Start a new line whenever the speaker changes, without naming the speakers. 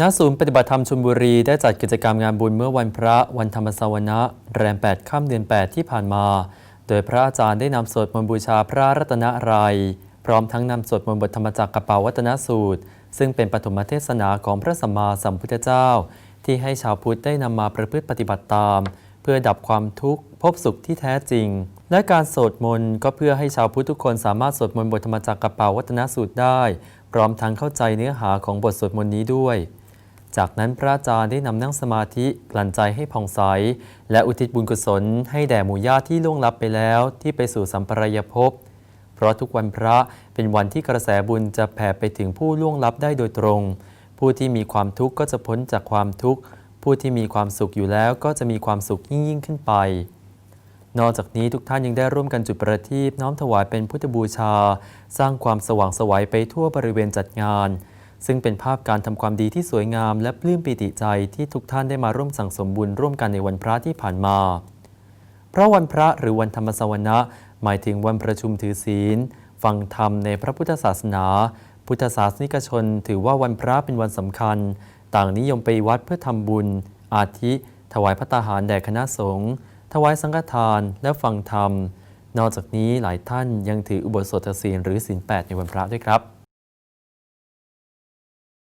ณศูนย์ปฏิบัติธรรมชลบุรีได้จัดกิจกรรมงานบุญเมื่อวันพระวันธรรมสวนะแรม 8 ค่ำเดือน 8 ที่ผ่านมา โดยพระอาจารย์ได้นำสวดมนต์บูชาพระรัตนตรัยพร้อมทั้งนำสวดมนต์บทธรรมจักรกระเป๋าวัตนสูตร ซึ่งเป็นปฐมเทศนาของพระสัมมาสัมพุทธเจ้า ที่ให้ชาวพุทธได้นำมาประพฤติปฏิบัติตาม เพื่อดับความทุกข์พบสุขที่แท้จริง และการสวดมนต์ก็เพื่อให้ชาวพุทธทุกคนสามารถสวดมนต์บทธรรมจักรกระเป๋าวัตนสูตรได้ พร้อมทั้งเข้าใจเนื้อหาของบทสวดมนต์นี้ด้วย จากนั้นพระอาจารย์ได้นำนั่งสมาธิกลั่นใจให้ผ่องใส และอุทิศบุญกุศลให้แด่หมู่ญาติที่ล่วงลับไปแล้วที่ไปสู่สัมปรายภพ เพราะทุกวันพระเป็นวันที่กระแสบุญจะแผ่ไปถึงผู้ล่วงลับได้โดยตรง ผู้ที่มีความทุกข์ก็จะพ้นจากความทุกข์ ผู้ที่มีความสุขอยู่แล้วก็จะมีความสุขยิ่งยิ่งขึ้นไป นอกจากนี้ทุกท่านยังได้ร่วมกันจุดประทีปน้อมถวายเป็นพุทธบูชา สร้างความสว่างสวัยไปทั่วบริเวณจัดงาน ซึ่งเป็นภาพการทำความดีที่สวยงามและปลื้มปิติใจที่ทุกท่านได้มาร่วมสั่งสมบุญร่วมกันในวันพระที่ผ่านมาเพราะวันพระหรือวันธรรมสวนะหมายถึงวันประชุมถือศีล ฟังธรรมในพระพุทธศาสนา พุทธศาสนิกชน ถือว่าวันพระเป็นวันสำคัญ ต่างนิยมไปวัดเพื่อทำบุญ อาทิ ถวายพระตาหารแด่คณะสงฆ์ถวายสังฆทานและฟังธรรม นอกจากนี้หลายท่านยังถืออุโบสถศีลหรือศีลแปดในวันพระด้วยครับ